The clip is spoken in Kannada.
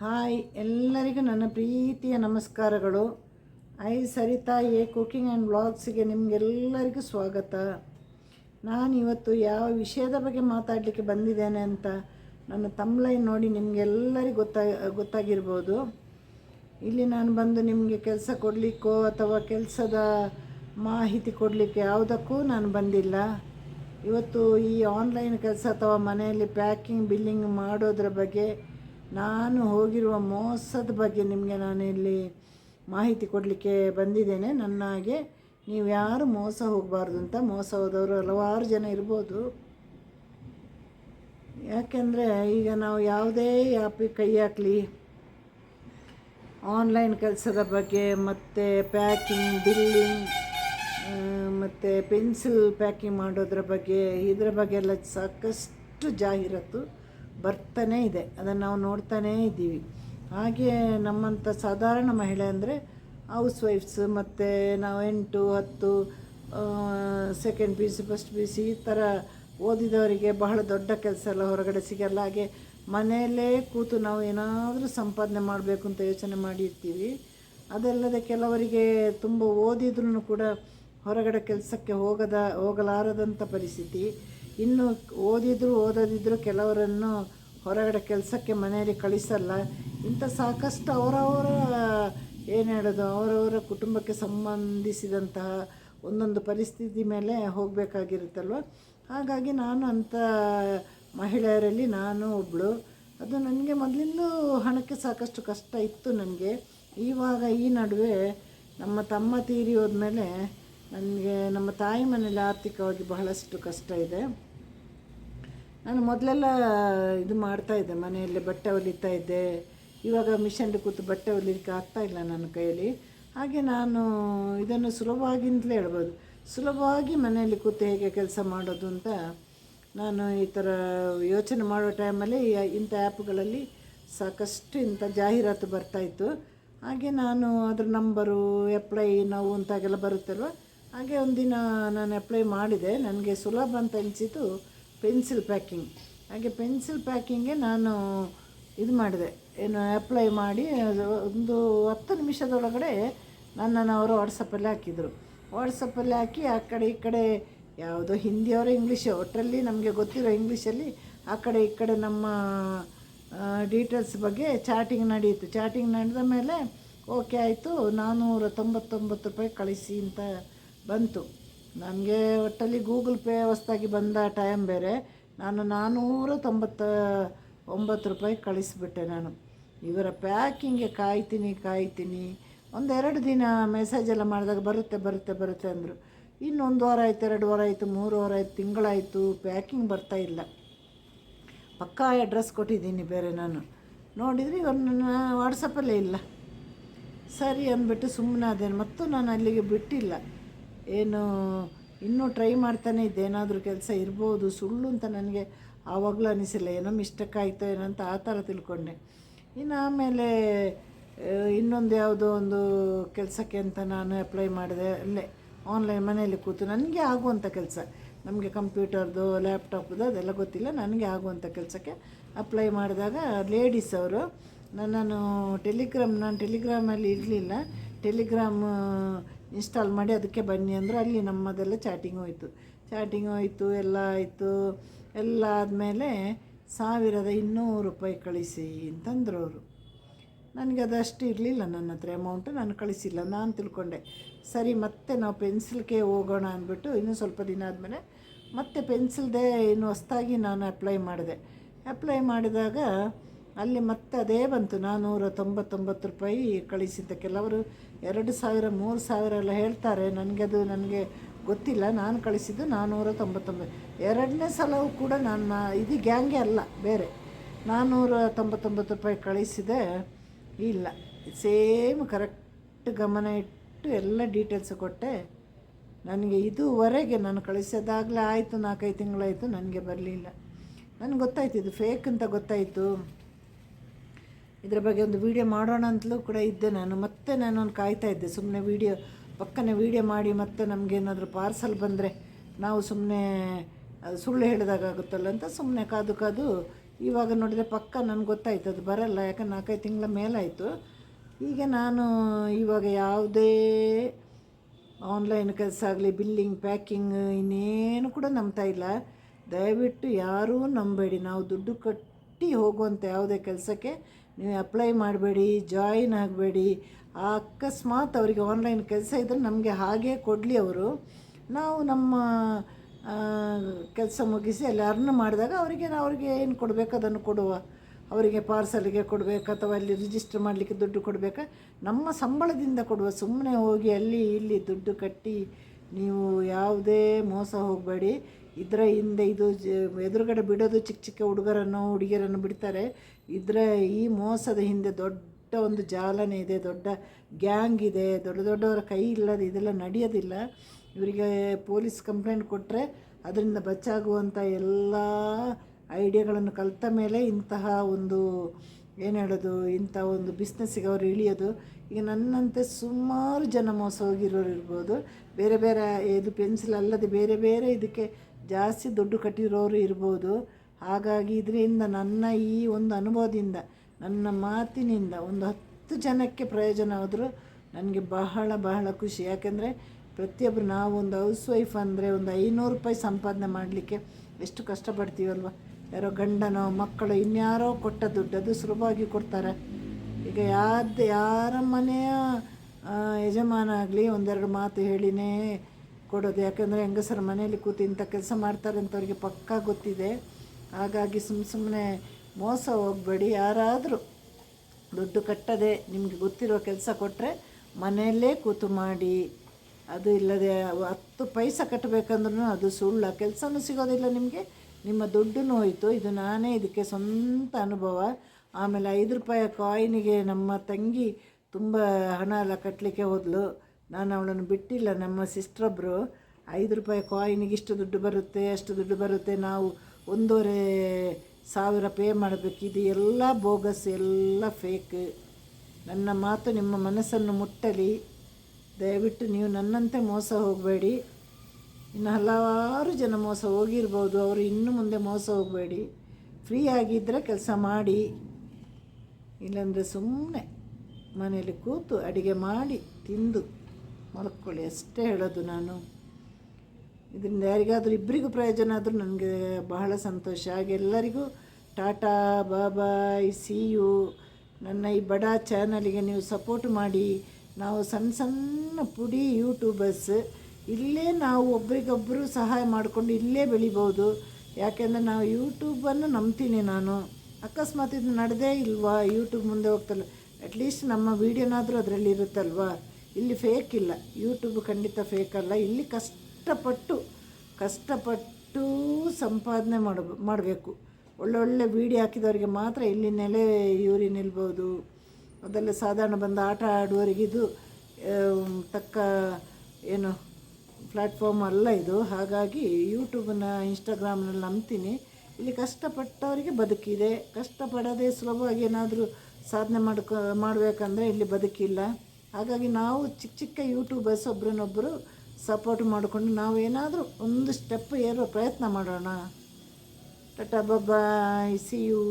ಹಾಯ್, ಎಲ್ಲರಿಗೂ ನನ್ನ ಪ್ರೀತಿಯ ನಮಸ್ಕಾರಗಳು. I Saritha a cooking and ಬ್ಲಾಗ್ಸಿಗೆ ನಿಮಗೆಲ್ಲರಿಗೂ ಸ್ವಾಗತ. ನಾನು ಇವತ್ತು ಯಾವ ವಿಷಯದ ಬಗ್ಗೆ ಮಾತಾಡಲಿಕ್ಕೆ ಬಂದಿದ್ದೇನೆ ಅಂತ ನನ್ನ ತಮ್ಲೈನ್ ನೋಡಿ ನಿಮಗೆಲ್ಲರಿಗೂ ಗೊತ್ತಾಗ ಗೊತ್ತಾಗಿರ್ಬೋದು. ಇಲ್ಲಿ ನಾನು ಬಂದು ನಿಮಗೆ ಕೆಲಸ ಕೊಡಲಿಕ್ಕೋ ಅಥವಾ ಕೆಲಸದ ಮಾಹಿತಿ ಕೊಡಲಿಕ್ಕೆ ಯಾವುದಕ್ಕೂ ನಾನು ಬಂದಿಲ್ಲ. ಇವತ್ತು ಈ ಆನ್ಲೈನ್ ಕೆಲಸ ಅಥವಾ ಮನೆಯಲ್ಲಿ ಪ್ಯಾಕಿಂಗ್ ಬಿಲ್ಲಿಂಗ್ ಮಾಡೋದ್ರ ಬಗ್ಗೆ ನಾನು ಹೋಗಿರುವ ಮೋಸದ ಬಗ್ಗೆ ನಿಮಗೆ ನಾನು ಇಲ್ಲಿ ಮಾಹಿತಿ ಕೊಡಲಿಕ್ಕೆ ಬಂದಿದ್ದೇನೆ. ನನ್ನ ಹಾಗೆ ನೀವು ಯಾರು ಮೋಸ ಹೋಗಬಾರ್ದು ಅಂತ ಮೋಸ ಹೋದವರು ಹಲವಾರು ಜನ ಇರ್ಬೋದು. ಯಾಕೆಂದರೆ ಈಗ ನಾವು ಯಾವುದೇ ಆ್ಯಪಿಗೆ ಕೈ ಹಾಕಲಿ, ಆನ್ಲೈನ್ ಕೆಲಸದ ಬಗ್ಗೆ, ಮತ್ತು ಪ್ಯಾಕಿಂಗ್, ಬಿಲ್ಲಿಂಗ್ ಮತ್ತು ಪೆನ್ಸಿಲ್ ಪ್ಯಾಕಿಂಗ್ ಮಾಡೋದ್ರ ಬಗ್ಗೆ, ಇದರ ಬಗ್ಗೆ ಎಲ್ಲ ಸಾಕಷ್ಟು ಜಾಹೀರಾತು. ಬರ್ತಾನೇ ಇದೆ. ಅದನ್ನು ನಾವು ನೋಡ್ತಾನೇ ಇದ್ದೀವಿ. ಹಾಗೆ ನಮ್ಮಂಥ ಸಾಧಾರಣ ಮಹಿಳೆ ಅಂದರೆ ಹೌಸ್ ವೈಫ್ಸ್ ಮತ್ತು ನಾವು ಎಂಟು, ಹತ್ತು second P C first P U C ಈ ಥರ ಓದಿದವರಿಗೆ ಬಹಳ ದೊಡ್ಡ ಕೆಲಸ ಎಲ್ಲ ಹೊರಗಡೆ ಸಿಗಲ್ಲ. ಹಾಗೆ ಮನೆಯಲ್ಲೇ ಕೂತು ನಾವು ಏನಾದರೂ ಸಂಪಾದನೆ ಮಾಡಬೇಕು ಅಂತ ಯೋಚನೆ ಮಾಡಿರ್ತೀವಿ. ಅದಲ್ಲದೆ ಕೆಲವರಿಗೆ ತುಂಬ ಓದಿದ್ರೂ ಕೂಡ ಹೊರಗಡೆ ಕೆಲಸಕ್ಕೆ ಹೋಗದ ಹೋಗಲಾರದಂಥ ಪರಿಸ್ಥಿತಿ. ಇನ್ನು ಓದಿದ್ರು ಓದದಿದ್ರು ಕೆಲವರನ್ನು ಹೊರಗಡೆ ಕೆಲಸಕ್ಕೆ ಮನೆಯಲ್ಲಿ ಕಳಿಸಲ್ಲ. ಇಂಥ ಸಾಕಷ್ಟು ಅವರವರ, ಏನು ಹೇಳೋದು, ಅವರವರ ಕುಟುಂಬಕ್ಕೆ ಸಂಬಂಧಿಸಿದಂತಹ ಒಂದೊಂದು ಪರಿಸ್ಥಿತಿ ಮೇಲೆ ಹೋಗಬೇಕಾಗಿರುತ್ತಲ್ವ? ಹಾಗಾಗಿ ನಾನು ಅಂಥ ಮಹಿಳೆಯರಲ್ಲಿ ನಾನು ಒಬ್ಬಳು ಅದು ನನಗೆ ಮೊದಲಿಂದಲೂ ಹಣಕ್ಕೆ ಸಾಕಷ್ಟು ಕಷ್ಟ ಇತ್ತು ನನಗೆ. ಇವಾಗ ಈ ನಡುವೆ ನಮ್ಮ ತಮ್ಮ ತೀರಿ ಹೋದ್ಮೇಲೆ ನನಗೆ ನಮ್ಮ ತಾಯಿ ಮನೇಲಿ ಆರ್ಥಿಕವಾಗಿ ಬಹಳಷ್ಟು ಕಷ್ಟ ಇದೆ. ನಾನು ಮೊದಲೆಲ್ಲ ಇದು ಮಾಡ್ತಾ ಇದ್ದೆ, ಮನೆಯಲ್ಲಿ ಬಟ್ಟೆ ಹೊಲಿತಾ ಇದ್ದೆ. ಇವಾಗ ಮಿಷನ್ಲಿ ಕೂತು ಬಟ್ಟೆ ಹೊಲಿಲಿಕ್ಕೆ ಆಗ್ತಾ ಇಲ್ಲ ನನ್ನ ಕೈಯಲ್ಲಿ. ಹಾಗೆ ನಾನು ಇದನ್ನು ಸುಲಭವಾಗಿಂದಲೇ ಹೇಳ್ಬೋದು. ಸುಲಭವಾಗಿ ಮನೆಯಲ್ಲಿ ಕೂತು ಹೇಗೆ ಕೆಲಸ ಮಾಡೋದು ಅಂತ ನಾನು ಈ ಥರ ಯೋಚನೆ ಮಾಡೋ ಟೈಮಲ್ಲಿ ಇಂಥ ಆ್ಯಪ್ಗಳಲ್ಲಿ ಸಾಕಷ್ಟು ಇಂಥ ಜಾಹೀರಾತು ಬರ್ತಾಯಿತ್ತು ಹಾಗೆ ನಾನು ಅದ್ರ ನಂಬರು ಎಪ್ಲೈ ನಾವು ಅಂತಾಗೆಲ್ಲ ಬರುತ್ತಲ್ವ? ಹಾಗೆ ಒಂದಿನ ನಾನು ಅಪ್ಲೈ ಮಾಡಿದೆ. ನನಗೆ ಸುಲಭ ಅಂತ ಅನಿಸಿತು ಪೆನ್ಸಿಲ್ ಪ್ಯಾಕಿಂಗ್ ಹಾಗೆ ಪೆನ್ಸಿಲ್ ಪ್ಯಾಕಿಂಗೆ ನಾನು ಇದು ಮಾಡಿದೆ. ಏನು ಅಪ್ಲೈ ಮಾಡಿ ಒಂದು ಹತ್ತು ನಿಮಿಷದೊಳಗಡೆ ನನ್ನನ್ನು ಅವರು ವಾಟ್ಸಪ್ಪಲ್ಲಿ ಹಾಕಿದರು. ವಾಟ್ಸಪ್ಪಲ್ಲಿ ಹಾಕಿ ಆ ಕಡೆ ಈ ಕಡೆ ಯಾವುದೋ ಹಿಂದಿಯವರು ಇಂಗ್ಲೀಷು ಒಟ್ಟರಲ್ಲಿ ನಮಗೆ ಗೊತ್ತಿರೋ ಇಂಗ್ಲೀಷಲ್ಲಿ ಆ ಕಡೆ ಈ ಕಡೆ ನಮ್ಮ ಡೀಟೇಲ್ಸ್ ಬಗ್ಗೆ ಚಾಟಿಂಗ್ ನಡೆಯಿತು ಚಾಟಿಂಗ್ ನಡೆದ ಮೇಲೆ ಓಕೆ ಆಯಿತು ನಾನ್ನೂರ ತೊಂಬತ್ತೊಂಬತ್ತು ರೂಪಾಯಿ ಕಳಿಸಿ ಅಂತ ಬಂತು. ನನಗೆ ಒಟ್ಟಲ್ಲಿ ಗೂಗಲ್ ಪೇ ಹೊಸ್ದಾಗಿ ಬಂದ ಟೈಮ್ ಬೇರೆ. ನಾನು ನಾನ್ನೂರ ತೊಂಬತ್ತ ಒಂಬತ್ತು ರೂಪಾಯಿ ಕಳಿಸಿಬಿಟ್ಟೆ ನಾನು. ಇವರ ಪ್ಯಾಕಿಂಗ್ಗೆ ಕಾಯ್ತೀನಿ ಕಾಯ್ತೀನಿ. ಒಂದೆರಡು ದಿನ ಮೆಸೇಜ್ ಎಲ್ಲ ಮಾಡಿದಾಗ ಬರುತ್ತೆ ಬರುತ್ತೆ ಬರುತ್ತೆ ಅಂದರು. ಇನ್ನೊಂದು ವಾರ ಆಯಿತು, ಎರಡು ವಾರ ಆಯಿತು, ಮೂರು ವಾರ ಆಯಿತು, ತಿಂಗಳಾಯಿತು ಪ್ಯಾಕಿಂಗ್ ಬರ್ತಾ ಇಲ್ಲ. ಪಕ್ಕಾ ಅಡ್ರೆಸ್ ಕೊಟ್ಟಿದ್ದೀನಿ ಬೇರೆ ನಾನು. ನೋಡಿದರೆ ಇವನ್ನ ವಾಟ್ಸಪ್ಪಲ್ಲೇ ಇಲ್ಲ. ಸರಿ ಅಂದ್ಬಿಟ್ಟು ಸುಮ್ಮನೆ ಅದೇನು ಮತ್ತು ನಾನು ಅಲ್ಲಿಗೆ ಬಿಟ್ಟಿಲ್ಲ. ಏನು, ಇನ್ನೂ ಟ್ರೈ ಮಾಡ್ತಾನೆ ಇದ್ದೆ, ಏನಾದರೂ ಕೆಲಸ ಇರ್ಬೋದು, ಸುಳ್ಳು ಅಂತ ನನಗೆ ಆವಾಗಲೂ ಅನಿಸಿಲ್ಲ. ಏನೋ ಮಿಸ್ಟೇಕ್ ಆಯಿತೋ ಏನೋ ಅಂತ ಆ ಥರ ತಿಳ್ಕೊಂಡೆ. ಇನ್ನು ಆಮೇಲೆ ಇನ್ನೊಂದು ಯಾವುದೋ ಒಂದು ಕೆಲಸಕ್ಕೆ ಅಂತ ನಾನು ಅಪ್ಲೈ ಮಾಡಿದೆ. ಅಲ್ಲೇ ಆನ್ಲೈನ್ ಮನೆಯಲ್ಲಿ ಕೂತು ನನಗೆ ಆಗುವಂಥ ಕೆಲಸ. ನಮಗೆ ಕಂಪ್ಯೂಟರ್ದು ಲ್ಯಾಪ್ಟಾಪ್ದು ಅದೆಲ್ಲ ಗೊತ್ತಿಲ್ಲ. ನನಗೆ ಆಗುವಂಥ ಕೆಲಸಕ್ಕೆ ಅಪ್ಲೈ ಮಾಡಿದಾಗ ಲೇಡೀಸ್ ಅವರು ನನ್ನನ್ನು ಟೆಲಿಗ್ರಾಮ್ ನಾನು ಟೆಲಿಗ್ರಾಮಲ್ಲಿ ಇರಲಿಲ್ಲ. ಟೆಲಿಗ್ರಾಮ್ ಇನ್ಸ್ಟಾಲ್ ಮಾಡಿ ಅದಕ್ಕೆ ಬನ್ನಿ ಅಂದರು ಅಲ್ಲಿ ನಮ್ಮದೆಲ್ಲ ಚಾಟಿಂಗ್ ಹೋಯಿತು. ಚಾಟಿಂಗ್ ಹೋಯಿತು, ಎಲ್ಲ ಆಯಿತು. ಎಲ್ಲ ಆದಮೇಲೆ ಸಾವಿರದ ಇನ್ನೂರು ರೂಪಾಯಿ ಕಳಿಸಿ ಅಂತಂದರು ಅವರು. ನನಗೆ ಅದಷ್ಟು ಇರಲಿಲ್ಲ ನನ್ನ ಹತ್ರ ಅಮೌಂಟು ನಾನು ಕಳಿಸಿಲ್ಲ. ನಾನು ತಿಳ್ಕೊಂಡೆ, ಸರಿ ಮತ್ತೆ ನಾವು ಪೆನ್ಸಿಲ್ಗೆ ಹೋಗೋಣ ಅಂದ್ಬಿಟ್ಟು ಇನ್ನೂ ಸ್ವಲ್ಪ ದಿನ ಆದಮೇಲೆ ಮತ್ತೆ ಪೆನ್ಸಿಲ್ದೇ ಇನ್ನು ಹೊಸ್ದಾಗಿ ನಾನು ಅಪ್ಲೈ ಮಾಡಿದೆ. ಅಪ್ಲೈ ಮಾಡಿದಾಗ ಅಲ್ಲಿ ಮತ್ತೆ ಅದೇ ಬಂತು. ನಾನ್ನೂರ ತೊಂಬತ್ತೊಂಬತ್ತು ರೂಪಾಯಿ ಕಳಿಸಿದ್ದೆ. ಕೆಲವರು ಎರಡು ಸಾವಿರ, ಮೂರು ಸಾವಿರ ಎಲ್ಲ ಹೇಳ್ತಾರೆ. ನನಗೆ ಅದು ನನಗೆ ಗೊತ್ತಿಲ್ಲ. ನಾನು ಕಳಿಸಿದ್ದು ನಾನ್ನೂರ ತೊಂಬತ್ತೊಂಬತ್ತು ಎರಡನೇ ಸಲವೂ ಕೂಡ ನಾನು ಇದು ಗ್ಯಾಂಗೆ ಅಲ್ಲ, ಬೇರೆ. ನಾನ್ನೂರ ತೊಂಬತ್ತೊಂಬತ್ತು ರೂಪಾಯಿ ಕಳಿಸಿದೆ. ಇಲ್ಲ. ಸೇಮ್ ಕರೆಕ್ಟ್ ಗಮನ ಇಟ್ಟು ಎಲ್ಲ ಡೀಟೇಲ್ಸ್ ಕೊಟ್ಟೆ. ನನಗೆ ಇದುವರೆಗೆ ನಾನು ಕಳಿಸೋದಾಗಲೇ ಆಯಿತು, ನಾಲ್ಕೈದು ತಿಂಗಳಾಯಿತು, ನನಗೆ ಬರಲಿಲ್ಲ. ನನಗೆ ಗೊತ್ತಾಯ್ತು, ಇದು ಫೇಕ್ ಅಂತ ಗೊತ್ತಾಯಿತು. ಇದರ ಬಗ್ಗೆ ಒಂದು ವೀಡಿಯೋ ಮಾಡೋಣ ಅಂತಲೂ ಕೂಡ ಇದ್ದೆ ನಾನು. ಮತ್ತೆ ನಾನು ಒಂದು ಕಾಯ್ತಾ ಇದ್ದೆ. ಸುಮ್ಮನೆ ವೀಡಿಯೋ ಪಕ್ಕನೆ ವೀಡಿಯೋ ಮಾಡಿ ಮತ್ತೆ ನಮಗೇನಾದರೂ ಪಾರ್ಸಲ್ ಬಂದರೆ ನಾವು ಸುಮ್ಮನೆ ಸುಳ್ಳು ಹೇಳಿದಾಗುತ್ತಲ್ಲ ಅಂತ ಸುಮ್ಮನೆ ಕಾದು ಕಾದು ಇವಾಗ ನೋಡಿದರೆ ಪಕ್ಕ ನನಗೆ ಗೊತ್ತಾಯ್ತು. ಅದು ಬರಲ್ಲ. ಯಾಕಂದ್ರೆ ನಾಲ್ಕೈದು ತಿಂಗಳ ಮೇಲಾಯಿತು. ಈಗ ನಾನು ಇವಾಗ ಯಾವುದೇ ಆನ್ಲೈನ್ ಕೆಲಸ ಆಗಲಿ ಬಿಲ್ಲಿಂಗ್ ಪ್ಯಾಕಿಂಗ್ ಇನ್ನೇನು ಕೂಡ ನಂಬ್ತಾ ಇಲ್ಲ. ದಯವಿಟ್ಟು ಯಾರೂ ನಂಬೇಡಿ. ನಾವು ದುಡ್ಡು ಕಟ್ಟಿ ಹೋಗುವಂಥ ಯಾವುದೇ ಕೆಲಸಕ್ಕೆ ನೀವು ಅಪ್ಲೈ ಮಾಡಬೇಡಿ ಜಾಯಿನ್ ಆಗಬೇಡಿ. ಅಕಸ್ಮಾತ್ ಅವರಿಗೆ ಆನ್ಲೈನ್ ಕೆಲಸ ಇದ್ದರೆ ನಮಗೆ ಹಾಗೆ ಕೊಡಲಿ ಅವರು. ನಾವು ನಮ್ಮ ಕೆಲಸ ಮುಗಿಸಿ ಅಲ್ಲಿ ಅರ್ನ್ ಮಾಡಿದಾಗ ಅವರಿಗೆ ನಾವು ಅವ್ರಿಗೆ ಏನು ಕೊಡಬೇಕು ಅದನ್ನು ಕೊಡುವ. ಅವರಿಗೆ ಪಾರ್ಸಲ್ಗೆ ಕೊಡಬೇಕು ಅಥವಾ ಅಲ್ಲಿ ರಿಜಿಸ್ಟರ್ ಮಾಡಲಿಕ್ಕೆ ದುಡ್ಡು ಕೊಡಬೇಕಾ. ನಮ್ಮ ಸಂಬಳದಿಂದ ಕೊಡುವ. ಸುಮ್ಮನೆ ಹೋಗಿ ಅಲ್ಲಿ ಇಲ್ಲಿ ದುಡ್ಡು ಕಟ್ಟಿ ನೀವು ಯಾವುದೇ ಮೋಸ ಹೋಗಬೇಡಿ. ಇದರ ಹಿಂದೆ ಇದು ಎದುರುಗಡೆ ಬಿಡೋದು ಚಿಕ್ಕ ಚಿಕ್ಕ ಹುಡುಗರನ್ನು ಹುಡುಗಿಯರನ್ನು ಬಿಡ್ತಾರೆ. ಇದರ ಈ ಮೋಸದ ಹಿಂದೆ ದೊಡ್ಡ ಒಂದು ಜಾಲನೆ ಇದೆ, ದೊಡ್ಡ ಗ್ಯಾಂಗ್ ಇದೆ, ದೊಡ್ಡ ದೊಡ್ಡವರ ಕೈ ಇಲ್ಲದೆ ಇದೆಲ್ಲ ನಡೆಯೋದಿಲ್ಲ. ಇವರಿಗೆ ಪೊಲೀಸ್ ಕಂಪ್ಲೇಂಟ್ ಕೊಟ್ಟರೆ ಅದರಿಂದ ಬಚ್ಚಾಗುವಂಥ ಎಲ್ಲ ಐಡಿಯಾಗಳನ್ನು ಕಲಿತ ಮೇಲೆ ಇಂತಹ ಒಂದು, ಏನು ಹೇಳೋದು, ಇಂಥ ಒಂದು ಬಿಸ್ನೆಸ್ಸಿಗೆ ಅವರು ಇಳಿಯೋದು. ಈಗ ನನ್ನಂತೆ ಸುಮಾರು ಜನ ಮೋಸ ಹೋಗಿರೋರು ಇರ್ಬೋದು. ಬೇರೆ ಬೇರೆ, ಇದು ಪೆನ್ಸಿಲ್ ಅಲ್ಲದೆ ಬೇರೆ ಬೇರೆ ಇದಕ್ಕೆ ಜಾಸ್ತಿ ದುಡ್ಡು ಕಟ್ಟಿರೋರು ಇರ್ಬೋದು. ಹಾಗಾಗಿ ಇದರಿಂದ ನನ್ನ ಈ ಒಂದು ಅನುಭವದಿಂದ, ನನ್ನ ಮಾತಿನಿಂದ ಒಂದು ಹತ್ತು ಜನಕ್ಕೆ ಪ್ರಯೋಜನ ಆದರೂ ನನಗೆ ಬಹಳ ಬಹಳ ಖುಷಿ. ಯಾಕೆಂದರೆ ಪ್ರತಿಯೊಬ್ಬರು ನಾವು ಒಂದು ಹೌಸ್ ವೈಫ್ ಅಂದರೆ ಒಂದು ಐನೂರು ರೂಪಾಯಿ ಸಂಪಾದನೆ ಮಾಡಲಿಕ್ಕೆ ಎಷ್ಟು ಕಷ್ಟಪಡ್ತೀವಲ್ವ? ಯಾರೋ ಗಂಡನೋ ಮಕ್ಕಳು ಇನ್ಯಾರೋ ಕೊಟ್ಟ ದುಡ್ಡು, ಅದು ಸುಲಭವಾಗಿ ಕೊಡ್ತಾರೆ. ಈಗ ಯಾರ್ದು, ಯಾರ ಮನೆಯ ಯಜಮಾನ ಆಗಲಿ ಒಂದೆರಡು ಮಾತು ಹೇಳಿನೇ ಕೊಡೋದು. ಯಾಕಂದರೆ ಹೆಂಗಸರ ಮನೆಯಲ್ಲಿ ಕೂತು ಇಂಥ ಕೆಲಸ ಮಾಡ್ತಾರೆ ಅಂತ ಅವ್ರಿಗೆ ಪಕ್ಕಾ ಗೊತ್ತಿದೆ. ಹಾಗಾಗಿ ಸುಮ್ಮ ಸುಮ್ಮನೆ ಮೋಸ ಹೋಗಬೇಡಿ. ಯಾರಾದರೂ ದುಡ್ಡು ಕಟ್ಟದೆ ನಿಮಗೆ ಗೊತ್ತಿರೋ ಕೆಲಸ ಕೊಟ್ಟರೆ ಮನೆಯಲ್ಲೇ ಕೂತು ಮಾಡಿ. ಅದು ಇಲ್ಲದೆ ಹತ್ತು ಪೈಸೆ ಕಟ್ಟಬೇಕಂದ್ರೂ ಅದು ಸುಳ್ಳು. ಕೆಲಸನೂ ಸಿಗೋದಿಲ್ಲ ನಿಮಗೆ. ನಿಮ್ಮ ದುಡ್ಡೂ ಹೋಯಿತು. ಇದು ನಾನೇ ಇದಕ್ಕೆ ಸ್ವಂತ ಅನುಭವ. ಆಮೇಲೆ ಐದು ರೂಪಾಯಿ ಕಾಯಿನಿಗೆ ನಮ್ಮ ತಂಗಿ ತುಂಬ ಹಣ ಎಲ್ಲ ಕಟ್ಟಲಿಕ್ಕೆ ಹೋದ್ಲು. ನಾನು ಅವಳನ್ನು ಬಿಟ್ಟಿಲ್ಲ. ನಮ್ಮ ಸಿಸ್ಟ್ರೊಬ್ಬರು ಐದು ರೂಪಾಯಿ ಕಾಯಿನಿಗೆ ಇಷ್ಟು ದುಡ್ಡು ಬರುತ್ತೆ, ಅಷ್ಟು ದುಡ್ಡು ಬರುತ್ತೆ, ನಾವು ಒಂದೂವರೆ ಸಾವಿರ ಪೇ ಮಾಡಬೇಕು. ಇದು ಎಲ್ಲ ಬೋಗಸ್ ಎಲ್ಲ ಫೇಕ್ ನನ್ನ ಮಾತು ನಿಮ್ಮ ಮನಸ್ಸನ್ನು ಮುಟ್ಟಲಿ. ದಯವಿಟ್ಟು ನೀವು ನನ್ನಂತೆ ಮೋಸ ಹೋಗಬೇಡಿ. ಇನ್ನು ಹಲವಾರು ಜನ ಮೋಸ ಹೋಗಿರ್ಬೋದು. ಅವರು ಇನ್ನು ಮುಂದೆ ಮೋಸ ಹೋಗಬೇಡಿ. ಫ್ರೀ ಆಗಿದ್ದರೆ ಕೆಲಸ ಮಾಡಿ. ಇಲ್ಲಾಂದರೆ ಸುಮ್ಮನೆ ಮನೆಯಲ್ಲಿ ಕೂತು ಅಡುಗೆ ಮಾಡಿ, ತಿಂದು. ಮಲ್ಕೊಳ್ಳಿ ಅಷ್ಟೇ ಹೇಳೋದು ನಾನು. ಇದರಿಂದ ಯಾರಿಗಾದರೂ ಇಬ್ಬರಿಗೂ ಪ್ರಯೋಜನ ಆದರೂ ನನಗೆ ಬಹಳ ಸಂತೋಷ. ಹಾಗೆ ಎಲ್ಲರಿಗೂ ಟಾಟಾ ಬಾಬಾಯ್ ಸಿ ಯು, ನನ್ನ ಈ ಬಡ ಚಾನಲಿಗೆ ನೀವು ಸಪೋರ್ಟ್ ಮಾಡಿ. ನಾವು ಸಣ್ಣ ಸಣ್ಣ ಪುಡಿ ಯೂಟ್ಯೂಬರ್ಸ್. ಇಲ್ಲೇ ನಾವು ಒಬ್ರಿಗೊಬ್ಬರು ಸಹಾಯ ಮಾಡಿಕೊಂಡು ಇಲ್ಲೇ ಬೆಳಿಬೋದು. ಯಾಕೆಂದರೆ ನಾವು ಯೂಟ್ಯೂಬನ್ನು ನಂಬ್ತೀನಿ ನಾನು. ಅಕಸ್ಮಾತ್ ಇದು ನಡೆದೇ ಇಲ್ವಾ? ಯೂಟ್ಯೂಬ್ ಮುಂದೆ ಹೋಗ್ತಲ್ಲ. ಅಟ್ಲೀಸ್ಟ್ ನಮ್ಮ ವೀಡಿಯೋನಾದರೂ ಅದರಲ್ಲಿ ಇರುತ್ತಲ್ವಾ? ಇಲ್ಲಿ ಫೇಕ್ ಇಲ್ಲ. ಯೂಟ್ಯೂಬ್ ಖಂಡಿತ ಫೇಕ್ ಅಲ್ಲ. ಇಲ್ಲಿ ಕಷ್ಟಪಟ್ಟು ಕಷ್ಟಪಟ್ಟು ಸಂಪಾದನೆ ಮಾಡ, ಮಾಡಬೇಕು. ಒಳ್ಳೊಳ್ಳೆ ವಿಡಿಯೋ ಹಾಕಿದವರಿಗೆ ಮಾತ್ರ ಇಲ್ಲಿ ನೆಲೆ, ಇವ್ರಿ ನಿಲ್ಬೋದು. ಅದೆಲ್ಲ ಸಾಧಾರಣ ಬಂದು ಆಟ ಆಡುವವರಿಗಿದು ತಕ್ಕ ಏನು ಪ್ಲ್ಯಾಟ್ಫಾರ್ಮ್ ಅಲ್ಲ ಇದು. ಹಾಗಾಗಿ ಯೂಟ್ಯೂಬನ್ನ ಇನ್ಸ್ಟಾಗ್ರಾಮ್ನಲ್ಲಿ ನಂಬ್ತೀನಿ. ಇಲ್ಲಿ ಕಷ್ಟಪಟ್ಟವರಿಗೆ ಬದುಕಿದೆ ಕಷ್ಟಪಡದೆ ಸುಲಭವಾಗಿ ಏನಾದರೂ ಸಾಧನೆ ಮಾಡ್ಕೊ, ಮಾಡಬೇಕಂದ್ರೆ ಇಲ್ಲಿ ಬದುಕಿಲ್ಲ. ಹಾಗಾಗಿ ನಾವು ಚಿಕ್ಕ ಚಿಕ್ಕ ಯೂಟ್ಯೂಬರ್ಸ್ ಒಬ್ರನ್ನೊಬ್ಬರು ಸಪೋರ್ಟ್ ಮಾಡಿಕೊಂಡು ನಾವು ಏನಾದರೂ ಒಂದು ಸ್ಟೆಪ್ ಏರೋ ಪ್ರಯತ್ನ ಮಾಡೋಣ. Tata bye-bye C you